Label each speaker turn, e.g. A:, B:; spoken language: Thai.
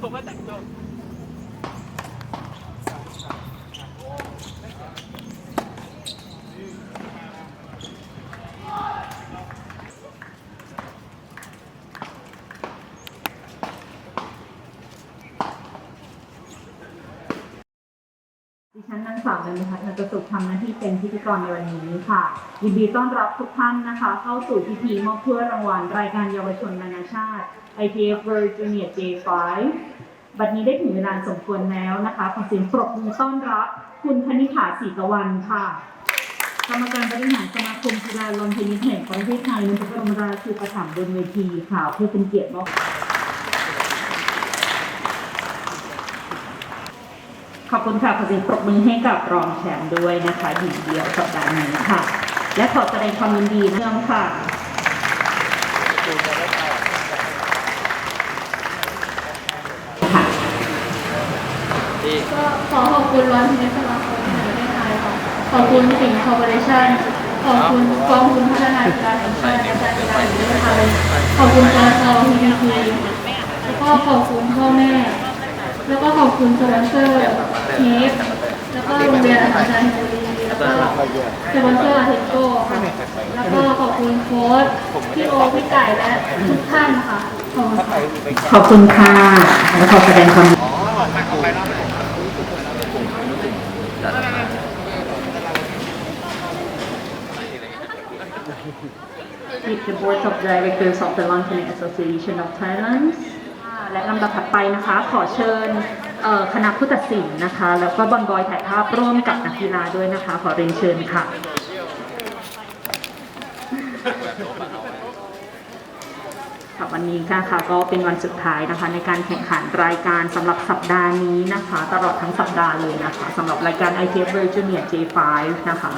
A: ผมว่า
B: ดิฉันนางสาวเดนพัฒน์จะสุขทำหน้าที่เป็นพิธีกรในวันนี้ค่ะยินดีต้อนรับทุกท่านนะคะ เข้าสู่พิธีมอบถ้วยรางวัลรายการเยาวชนนานาชาติ ITF World Junior J5 บัดนี้ได้ถึงเวลาสมควรแล้วนะคะขอเสียงปรบมือต้อนรับ คุณธนิษฐาศรีตะวันค่ะกรรมการบริหารสมาคมกีฬาลอนเทนนิสแห่งประเทศไทยในพระบรมราชูปถัมภ์บนเวทีค่ะเพื่อเป็นเกียรติมอบ ขอบคุณค่ะขอเสียงปรบมือให้กับรองแชมป์ด้วยนะคะหญิงเดียวสัปดาห์นี้ค่ะ และขอแสดงความยินดีเนื่องค่ะ
C: ก็ขอขอบคุณร้อนพินิจสมาคมแห่งประเทศไทยค่ะขอบคุณสิงห์คอร์ปอเรชั่นขอบคุณกองทุนพัฒนากีฬาแห่งชาติและการกีฬาแห่งประเทศไทยขอบคุณกสพีดีพีแล้วก็ขอบคุณพ่อแม่ แล้วก็ขอบคุณสปอนเซอร์ เชฟแล้วก็โรงเรียนอาหารชายแห่งบุรีแล้วก็สปอนเซอร์อาเทนโก้ค่ะแล้วก็ขอบคุณโค้ชพี่โอพี่ไก่และทุกท่านค่ะขอบคุณค่ะ
B: ขอบคุณค่ะ และขอแสดงความ with the Board of Directors of the Lawn Tennis Association of Thailand และลำดับถัดไปนะคะ ขอเชิญ คณะผู้ตัดสินนะคะ แล้วก็บอลบอยถ่ายภาพร่วมกับนักกีฬาด้วยนะคะ ขอเรียนเชิญค่ะค่ะวันนี้ค่ะค่ะก็เป็นวันสุดท้ายนะคะ ในการแข่งขันรายการสำหรับสัปดาห์นี้นะคะ ตลอดทั้งสัปดาห์เลยนะคะสำหรับรายการ ITF World Junior J5 นะคะ